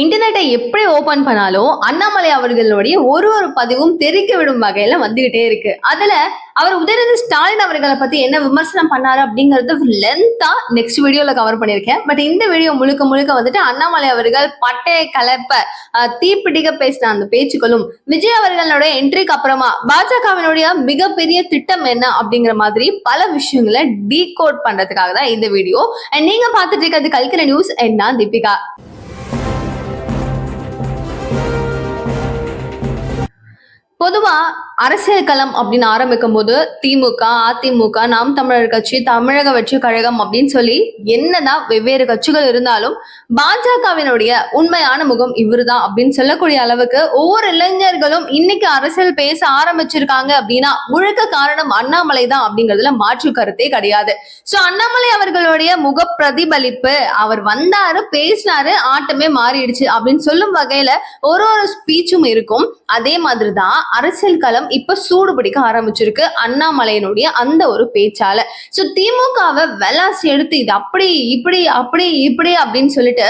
இன்டர்நெட்டை எப்படி ஓபன் பண்ணாலும் அண்ணாமலை அவர்களுடைய ஒரு ஒரு பதிவும் தெரிக்க விடும் வகையில வந்துகிட்டே இருக்கு. அதுல அவர் உதயநிதி ஸ்டாலின் அவர்களை பத்தி என்ன விமர்சனம் பண்ணாரு அப்படிங்கறது லென்த்தா நெக்ஸ்ட் வீடியோல கவர் பண்ணியிருக்கேன். பட் இந்த வீடியோ முழுக்க முழுக்க வந்துட்டு அண்ணாமலை அவர்கள் பட்டைய கலப்ப தீப்பிடிக்க பேசின அந்த பேச்சுக்களும் விஜய் அவர்களுடைய என்ட்ரிக்கு அப்புறமா பாஜகவினுடைய மிகப்பெரிய திட்டம் என்ன அப்படிங்கிற மாதிரி பல விஷயங்களை டீகோட் பண்றதுக்காக தான் இந்த வீடியோ அண்ட் நீங்க பாத்துட்டு இருக்கிறது கல்கிற நியூஸ் என்ன தீபிகா. பொதுவா அரசியல் களம் அப்படின்னு ஆரம்பிக்கும் போது திமுக அதிமுக நாம் தமிழர் கட்சி தமிழக வெற்றி கழகம் அப்படின்னு சொல்லி என்னதான் வெவ்வேறு கட்சிகள் இருந்தாலும் பாஜகவினுடைய உண்மையான முகம் இவருதான் அப்படின்னு சொல்லக்கூடிய அளவுக்கு ஒவ்வொரு இளைஞர்களும் இன்னைக்கு அரசியல் பேச ஆரம்பிச்சிருக்காங்க அப்படின்னா முழுக்க காரணம் அண்ணாமலை தான் அப்படிங்கிறதுல மாற்று கருத்தே கிடையாது. சோ அண்ணாமலை அவர்களுடைய முக பிரதிபலிப்பு அவர் வந்தாரு பேசினாரு ஆட்டமே மாறிடுச்சு அப்படின்னு சொல்லும் வகையில ஒரு ஒரு ஸ்பீச்சும் இருக்கும். அதே மாதிரிதான் அரசியல் களம் இப்ப சூடு பிடிக்க ஆரம்பிச்சிருக்கு. அண்ணாமலையினுடைய அந்த ஒரு பேச்சால. சோ திமுகவை வெலாசி எடுத்து இது அப்படி இப்படி அப்படி இப்படி அப்படின்னு சொல்லிட்டு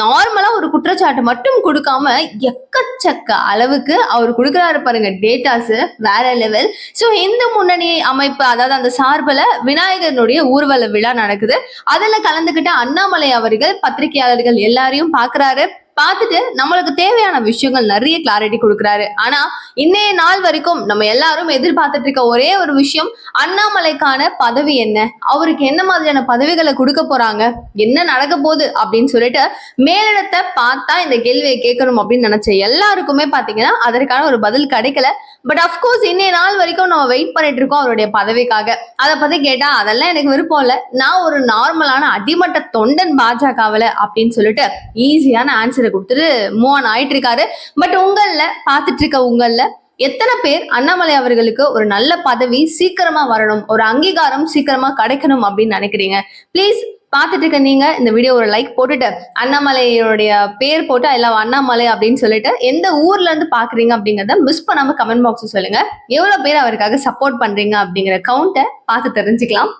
நார்மலா ஒரு குற்றச்சாட்டு மட்டும் கொடுக்காம எக்கச்சக்க அளவுக்கு அவர் கொடுக்குறாரு பாருங்க டேட்டாஸ் வேற லெவல் சோ இந்து முன்னணி அமைப்பு அதாவது அந்த சார்பில் விநாயகனுடைய ஊர்வல விழா நடக்குது. அதுல கலந்துகிட்ட அண்ணாமலை அவர்கள் பத்திரிகையாளர்கள் எல்லாரையும் பாக்குறாரு பார்த்துட்டு நம்மளுக்கு தேவையான விஷயங்கள் நிறைய கிளாரிட்டி கொடுக்குறாரு. ஆனா இன்னைய நாள் வரைக்கும் நம்ம எல்லாரும் எதிர்பார்த்துட்டு இருக்க ஒரே ஒரு விஷயம் அண்ணாமலைக்கான பதவி என்ன? அவருக்கு என்ன மாதிரியான பதவிகளை கொடுக்க போறாங்க? என்ன நடக்க போகுது? அப்படின்னு சொல்லிட்டு மேலிடத்தை பார்த்தா இந்த கேள்வியை கேட்கணும் அப்படின்னு நினைச்ச எல்லாருக்குமே பாத்தீங்கன்னா அதற்கான ஒரு பதில் கிடைக்கல. பட் அஃப்கோர்ஸ் இன்னைய நாள் வரைக்கும் நம்ம வெயிட் பண்ணிட்டு இருக்கோம் அவருடைய பதவிக்காக. அதை பத்தி கேட்டா அதெல்லாம் எனக்கு விருப்பம் இல்லை. நான் ஒரு நார்மலான அடிமட்ட தொண்டன் பாஜகவில் அப்படின்னு சொல்லிட்டு ஈஸியான ஆன்சர் கொடுத்துட்டு மூவ் ஆன் ஆயிட்டு இருக்காரு பட் உங்கள்ல பார்த்துட்டு இருக்க உங்கள்ல எத்தனை பேர் அண்ணாமலை அவர்களுக்கு ஒரு நல்ல பதவி சீக்கிரமா வரணும் ஒரு அங்கீகாரம் சீக்கிரமா கிடைக்கணும் அப்படின்னு நினைக்கிறீங்க? ப்ளீஸ் பார்த்துட்டு இருக்க நீங்க இந்த வீடியோ ஒரு லைக் போட்டுட்டு அண்ணாமலையோடைய பேர் போட்டு ஐ லவ் அண்ணாமலை அப்படின்னு சொல்லிட்டு எந்த ஊர்ல இருந்து பாக்குறீங்க அப்படிங்கறத மிஸ் பண்ணாம கமெண்ட் பாக்ஸ் சொல்லுங்க. எவ்வளவு பேர் அவருக்காக சப்போர்ட் பண்றீங்க அப்படிங்கிற கவுண்ட்டை பார்த்து தெரிஞ்சுக்கலாம்.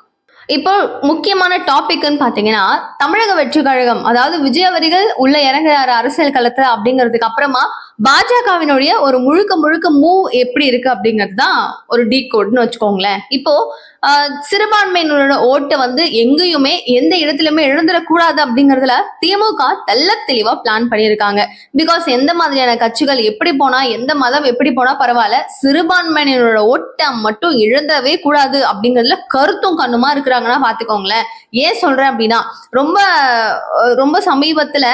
இப்போ முக்கியமான டாபிக்னு பாத்தீங்கன்னா தமிழக வெற்றி கழகம் அதாவது விஜய் அவர்கள் உள்ள இறங்குறாரு அரசியல் களத்துல அப்படிங்கிறதுக்கு அப்புறமா பாஜகவினுடைய ஒரு முழுக்க முழுக்க மூவ் எப்படி இருக்கு அப்படிங்கிறது தான் ஒரு டீ கோட்னு வச்சுக்கோங்களேன். இப்போ சிறுபான்மையினரோட ஓட்டை வந்து எங்கேயுமே எந்த இடத்துலயுமே இழந்துடக்கூடாது அப்படிங்கறதுல திமுக தெள்ள தெளிவா பிளான் பண்ணியிருக்காங்க. பிகாஸ் எந்த மாதிரியான கட்சிகள் எப்படி போனா எந்த மதம் எப்படி போனா பரவாயில்ல சிறுபான்மையினரோட ஓட்டை மட்டும் இழந்தவே கூடாது அப்படிங்கிறதுல கருத்தும் கண்ணுமா இருக்கிற சொல்றாங்கன்னா பாத்துக்கோங்களேன். ஏன் சொல்றேன் அப்படின்னா ரொம்ப ரொம்ப சமீபத்துல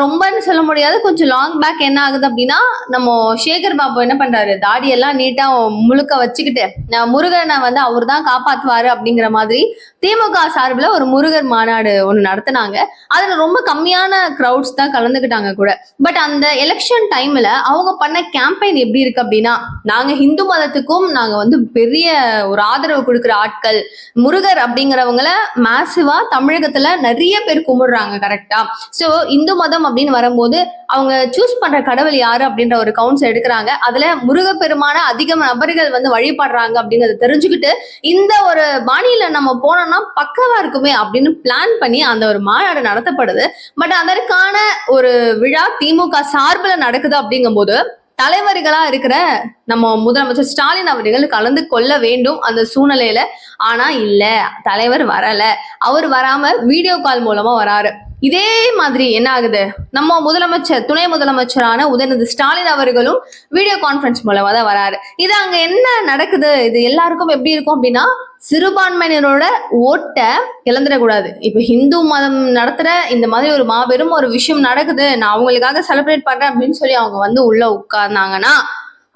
ரொம்பன்னு சொல்ல முடியாது. கொஞ்சம் லாங் பேக் என்ன ஆகுது அப்படின்னா நம்ம சேகர் பாபு என்ன பண்றாரு? தாடியெல்லாம் நீட்டா முழுக்க வச்சுக்கிட்டு நான் முருகனை வந்து அவர் தான் காப்பாத்துவாரு அப்படிங்கிற மாதிரி திமுக சார்பில் ஒரு முருகர் மாநாடு ஒன்று நடத்தினாங்க. அதுல ரொம்ப கம்மியான க்ரௌட்ஸ் தான் கலந்துக்கிட்டாங்க கூட. பட் அந்த எலெக்ஷன் டைம்ல அவங்க பண்ண கேம்பெயின் எப்படி இருக்கு அப்படின்னா நாங்க ஹிந்து மதத்துக்கும் நாங்க வந்து பெரிய ஒரு ஆதரவு கொடுக்குற ஆட்கள் முருகர் அப்படி அப்படிங்கிறவங்கள மேசிவா தமிழகத்துல நிறைய பேர் கும்பிடுறாங்க கரெக்டா சோ இந்து மதம் அப்படின்னு வரும்போது அவங்க சூஸ் பண்ற கடவுள் யாரு அப்படின்ற ஒரு கவுன்ஸ் எடுக்கிறாங்க. அதுல முருகப்பெருமான அதிக நபர்கள் வந்து வழிபடுறாங்க அப்படிங்கறத தெரிஞ்சுக்கிட்டு இந்த ஒரு பாணியில நம்ம போனோம்னா பக்கவா இருக்குமே அப்படின்னு பிளான் பண்ணி அந்த ஒரு மாநாடு நடத்தப்படுது. பட் அதற்கான ஒரு விழா திமுக சார்பில் நடக்குது அப்படிங்கும்போது தலைவர்களா இருக்கிற நம்ம முதலமைச்சர் ஸ்டாலின் அவர்கள் கலந்து கொள்ள வேண்டும் அந்த சூழ்நிலையில. ஆனா இல்ல தலைவர் வரல. அவர் வராம வீடியோ கால் மூலமா வராரு. இதே மாதிரி என்ன ஆகுது? நம்ம முதலமைச்சர் துணை முதலமைச்சரான உதயநிதி ஸ்டாலின் அவர்களும் வீடியோ கான்ஃபரன்ஸ் மூலமா தான் வராரு. இது அங்க என்ன நடக்குது? இது எல்லாருக்கும் எப்படி இருக்கும் அப்படின்னா சிறுபான்மையினரோட ஓட்டை இழந்துடக்கூடாது. இப்ப ஹிந்து மதம் நடத்துற இந்த மாதிரி ஒரு மாபெரும் ஒரு விஷயம் நடக்குது. நான் அவங்களுக்காக செலிப்ரேட் பண்றேன் அப்படின்னு சொல்லி அவங்க வந்து உள்ள உட்கார்ந்தாங்கன்னா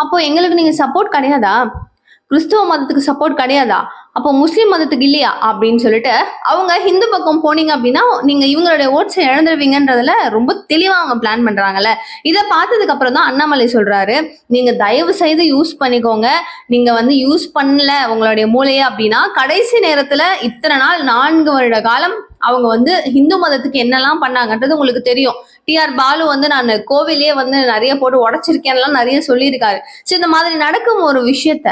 அப்போ எங்களுக்கு நீங்க சப்போர்ட் கிடையாதா? கிறிஸ்துவ மதத்துக்கு சப்போர்ட் கிடையாதா? அப்போ முஸ்லீம் மதத்துக்கு இல்லையா அப்படின்னு சொல்லிட்டு அவங்க ஹிந்து பக்கம் போனீங்க அப்படின்னா நீங்க இவங்களுடைய ஓட்ஸை இழந்துருவீங்கன்றதுல ரொம்ப தெளிவா அவங்க பிளான் பண்றாங்கல்ல. இதை பார்த்ததுக்கு அப்புறம் தான் அண்ணாமலை சொல்றாரு நீங்க தயவு செய்து யூஸ் பண்ணிக்கோங்க. நீங்க வந்து யூஸ் பண்ணல உங்களுடைய மூளையை அப்படின்னா கடைசி நேரத்துல இத்தனை நாள் நான்கு வருட காலம் அவங்க வந்து ஹிந்து மதத்துக்கு என்னெல்லாம் பண்ணாங்கன்றது உங்களுக்கு தெரியும். டிஆர் பாலு வந்து நான் கோவிலே வந்து நிறைய போட்டு உடைச்சிருக்கேன்லாம் நிறைய சொல்லியிருக்காரு. ஸோ இந்த மாதிரி நடக்கும் ஒரு விஷயத்த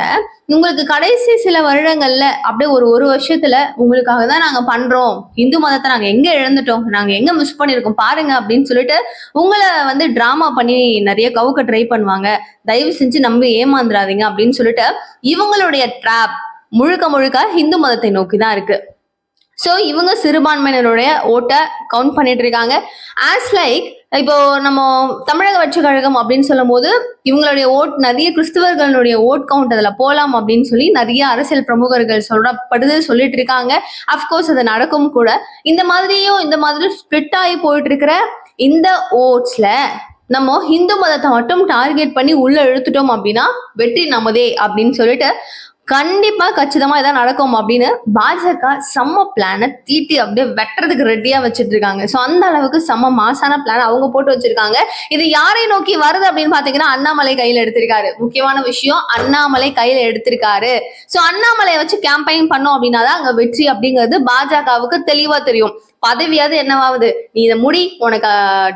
உங்களுக்கு கடைசி சில வருடங்கள்ல அப்படியே ஒரு ஒரு வருஷத்துல உங்களுக்காக தான் நாங்க பண்றோம். இந்து மதத்தை நாங்க எங்க இழந்துட்டோம்? நாங்க எங்க மிஸ் பண்ணிருக்கோம்? பாருங்க அப்படின்னு சொல்லிட்டு உங்களை வந்து டிராமா பண்ணி நிறைய கவுக்க ட்ரை பண்ணுவாங்க. தயவு செஞ்சு நம்பி ஏமாந்துடாதீங்க அப்படின்னு சொல்லிட்டு இவங்களுடைய ட்ராப் முழுக்க முழுக்க இந்து மதத்தை நோக்கி தான் இருக்கு. ஸோ இவங்க சிறுபான்மையினருடைய ஓட்டை கவுண்ட் பண்ணிட்டு இருக்காங்க. ஆஸ் லைக் இப்போ நம்ம தமிழக வெற்றி கழகம் அப்படின்னு சொல்லும் போது இவங்களுடைய ஓட் நிறைய கிறிஸ்தவர்களுடைய ஓட் கவுண்ட் அதில் போகலாம் அப்படின்னு சொல்லி நிறைய அரசியல் பிரமுகர்கள் சொல்லப்படுது சொல்லிட்டு இருக்காங்க. அஃப்கோர்ஸ் அது நடக்கும் கூட. இந்த மாதிரியும் இந்த மாதிரி ஸ்பிளிட் ஆகி போயிட்டு இருக்கிற இந்த ஓட்ஸ்ல நம்ம இந்து மதத்தை மட்டும் டார்கெட் பண்ணி உள்ள இழுத்துட்டோம் அப்படின்னா வெற்றி நமதே அப்படின்னு சொல்லிட்டு கண்டிப்பா கச்சிதமா இதான் நடக்கும் அப்படின்னு பாஜக செம்ம பிளானை தீட்டி அப்படியே வெட்டுறதுக்கு ரெடியா வச்சிட்டு இருக்காங்க. ஸோ அந்த அளவுக்கு செம்ம மாசான பிளான் அவங்க போட்டு வச்சிருக்காங்க. இது யாரை நோக்கி வருது அப்படின்னு பாத்தீங்கன்னா அண்ணாமலை கையில எடுத்திருக்காரு. முக்கியமான விஷயம் அண்ணாமலை கையில எடுத்திருக்காரு. ஸோ அண்ணாமலையை வச்சு கேம்பெயின் பண்ணோம் அப்படின்னா தான் அங்க வெற்றி அப்படிங்கிறது பாஜகவுக்கு தெளிவா தெரியும். பதவியாவது என்னவாவது? நீ இதை முடி உனக்கு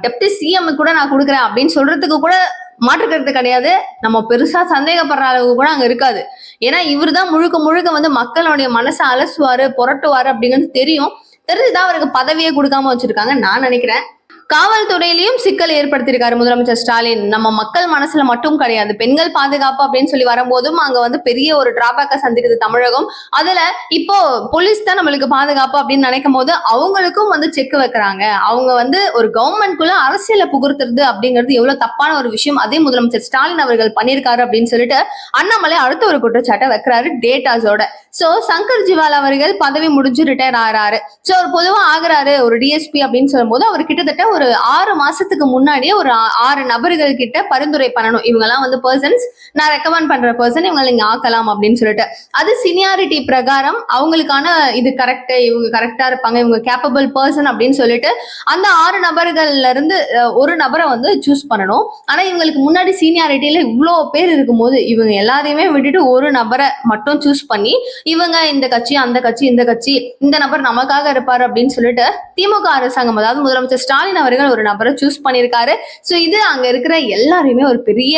டெப்டி சிஎம் கூட நான் கொடுக்குறேன் அப்படின்னு சொல்றதுக்கு கூட மாற்றுக்கிறது கிடையாது. நம்ம பெருசா சந்தேகப்படுற அளவு கூட அங்க இருக்காது. ஏன்னா இவர் தான் முழுக்க முழுக்க வந்து மக்களுடைய மனசை அலசுவாரு புரட்டுவாரு அப்படிங்கிறது தெரியும். தெரிஞ்சுதான் அவருக்கு பதவியே கொடுக்காம வச்சிருக்காங்க நான் நினைக்கிறேன். காவல்துறையிலையும் சிக்கல் ஏற்படுத்தியிருக்காரு முதலமைச்சர் ஸ்டாலின். நம்ம மக்கள் மனசுல மட்டும் கிடையாது. பெண்கள் பாதுகாப்பு அப்படின்னு சொல்லி வரும்போதும் அங்க வந்து பெரிய ஒரு டிராபேக்கை சந்திக்குது தமிழகம். அதுல இப்போ போலீஸ் தான் நம்மளுக்கு பாதுகாப்பு அப்படின்னு நினைக்கும் போது அவங்களுக்கும் வந்து செக் வைக்கிறாங்க. அவங்க வந்து ஒரு கவர்மெண்ட்குள்ள அரசியலை புகுத்துறது அப்படிங்கிறது எவ்வளவு தப்பான ஒரு விஷயம். அதே முதலமைச்சர் ஸ்டாலின் அவர்கள் பண்ணியிருக்காரு அப்படின்னு சொல்லிட்டு அண்ணாமலை அடுத்த ஒரு குற்றச்சாட்டை வைக்கிறாரு டேட்டாஸோட. சோ சங்கர் ஜிவால் அவர்கள் பதவி முடிஞ்சு ரிட்டையர் ஆகிறாரு சோ அவர் பொதுவா ஆகுறாரு ஒரு டிஎஸ்பி அப்படின்னு சொல்லும்போது அவர் கிட்டத்தட்ட ஒரு ஆறு மாசத்துக்கு முன்னாடியே ஒரு ஆறு நபர்கள் கிட்ட பரிந்துரை பண்ணணும். இவங்கெல்லாம் வந்து பர்சன்ஸ் நான் ரெக்கமெண்ட் பண்ற பர்சன் இவங்களை நீங்க ஆக்கலாம் அப்படின்னு சொல்லிட்டு. அது சீனியாரிட்டி பிரகாரம் அவங்களுக்கான இது கரெக்ட் இவங்க கரெக்டா இருப்பாங்க. இவங்க கேப்பபிள் பர்சன் அப்படின்னு சொல்லிட்டு அந்த ஆறு நபர்கள்ல இருந்து ஒரு நபரை வந்து சூஸ் பண்ணணும். ஆனா இவங்களுக்கு முன்னாடி சீனியாரிட்டியில இவ்வளோ பேர் இருக்கும்போது இவங்க எல்லாரையுமே விட்டுட்டு ஒரு நபரை மட்டும் சூஸ் பண்ணி இவங்க இந்த கட்சி அந்த கட்சி இந்த கட்சி இந்த நபர் நமக்காக இருப்பாரு அப்படின்னு சொல்லிட்டு திமுக அரசாங்கம் அதாவது முதலமைச்சர் ஸ்டாலின் அவர்கள் ஒரு நபரை சூஸ் பண்ணியிருக்காரு. ஸோ இது அங்க இருக்கிற எல்லாரையுமே ஒரு பெரிய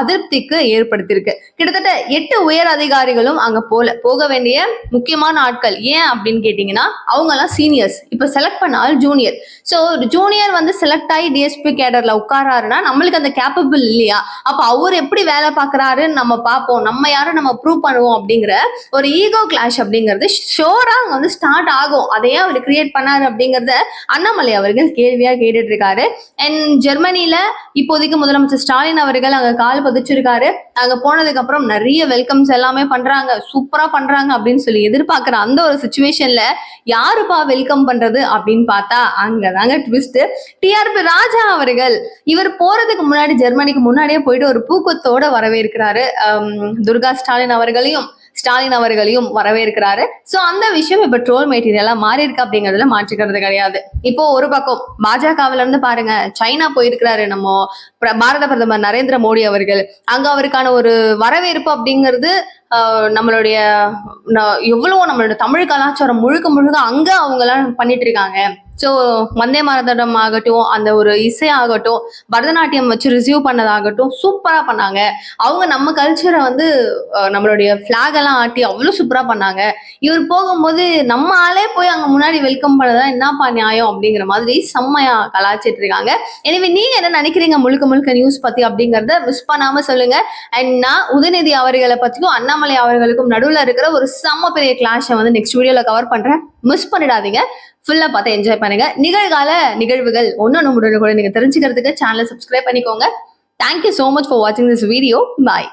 அதிருப்திக்கு ஏற்படுத்தியிருக்கு. கிட்டத்தட்ட எட்டு உயர் அதிகாரிகளும் அங்க போல போக வேண்டிய முக்கியமான ஆட்கள். ஏன் அப்படின்னு கேட்டீங்கன்னா அவங்க எல்லாம் சீனியர்ஸ் இப்போ செலக்ட் பண்ணால் ஜூனியர் ஸோ ஒரு ஜூனியர் வந்து செலக்ட் ஆகி டிஎஸ்பி கேடர்ல உட்காராருன்னா நம்மளுக்கு அந்த கேப்பபிள் இல்லையா? அப்ப அவர் எப்படி வேலை பார்க்கறாருன்னு நம்ம பார்ப்போம். நம்ம யாரும் நம்ம ப்ரூவ் பண்ணுவோம் அப்படிங்கிற ஒரு ஈகோ கிளாஷ் அப்படிங்கிறது ஷோரா அங்க வந்து ஸ்டார்ட் ஆகும். அதையே அவர் கிரியேட் பண்ணாரு அப்படிங்கறத அண்ணாமலை அவர்கள் கேள்வியா கேட்டுட்டு இருக்காரு அண்ட் ஜெர்மனில இப்போதைக்கு முதலமைச்சர் ஸ்டாலின் அவர்கள் அங்க கால் பதிச்சிருக்காரு. அங்க போனதுக்கு அப்புறம் நிறைய வெல்கம்ஸ் எல்லாமே பண்றாங்க. சூப்பரா பண்றாங்க அப்படின்னு சொல்லி எதிர்பார்க்கிற அந்த ஒரு சுச்சுவேஷன்ல யாருப்பா வெல்கம் பண்றது அப்படின்னு பார்த்தா அங்கதாங்க ட்விஸ்ட் டிஆர்பி ராஜா அவர்கள் இவர் போறதுக்கு முன்னாடி ஜெர்மனிக்கு முன்னாடியே போயிட்டு ஒரு பூக்கத்தோட வரவேற்கிறாரு. துர்கா ஸ்டாலின் அவர்களையும். ஸ்டாலின் அவர்களையும் வரவேற்கிறாரு. சோ அந்த விஷயம் இப்ப ட்ரோல் மெட்டீரியலா மாறி இருக்கு அப்படிங்கறதுல மாற்றிக்கிறது கிடையாது. இப்போ ஒரு பக்கம் பாஜகவுல இருந்து பாருங்க சைனா போயிருக்கிறாரு நம்ம பிர- பாரத பிரதமர் நரேந்திர மோடி அவர்கள். அங்க அவருக்கான ஒரு வரவேற்பு அப்படிங்கிறது நம்மளுடைய எவ்வளவோ நம்மளோட தமிழ் கலாச்சாரம் முழுக்க முழுக்க அங்க அவங்க எல்லாம் பண்ணிட்டு இருக்காங்க. ஸோ வந்தே மரதடம் ஆகட்டும் அந்த ஒரு இசை ஆகட்டும் பரதநாட்டியம் வச்சு ரிசீவ் பண்ணதாகட்டும் சூப்பராக பண்ணாங்க. அவங்க நம்ம கல்ச்சரை வந்து நம்மளுடைய ஃப்ளாக் எல்லாம் ஆட்டி அவ்வளோ சூப்பராக பண்ணாங்க. இவர் போகும்போது நம்ம ஆளே போய் அங்கே முன்னாடி வெல்கம் பண்ணதான் என்னப்பா நியாயம் அப்படிங்கிற மாதிரி செம்மையா கலாச்சிட்டு இருக்காங்க எனவே நீங்க என்ன நினைக்கிறீங்க முழுக்க முழுக்க நியூஸ் பத்தி அப்படிங்கிறத மிஸ் பண்ணாம சொல்லுங்க. அண்ட் நான் உதயநிதி அவர்களை பத்தியும் அண்ணாமலை அவர்களுக்கும் நடுவில் இருக்கிற ஒரு செம்ம பெரிய கிளாஷை வந்து நெக்ஸ்ட் வீடியோல கவர் பண்றேன். மிஸ் பண்ணிடாதீங்க. ஃபுல்லா பார்த்து என்ஜாய் பண்ணுங்க. நிகழ்கால நிகழ்வுகள் ஒன்னொன்னு முடிவு கூட நீங்க தெரிஞ்சுக்கிறதுக்கு சேனலை சப்ஸ்கிரைப் பண்ணிக்கோங்க. Thank you so much for வாட்சிங் திஸ் வீடியோ பாய்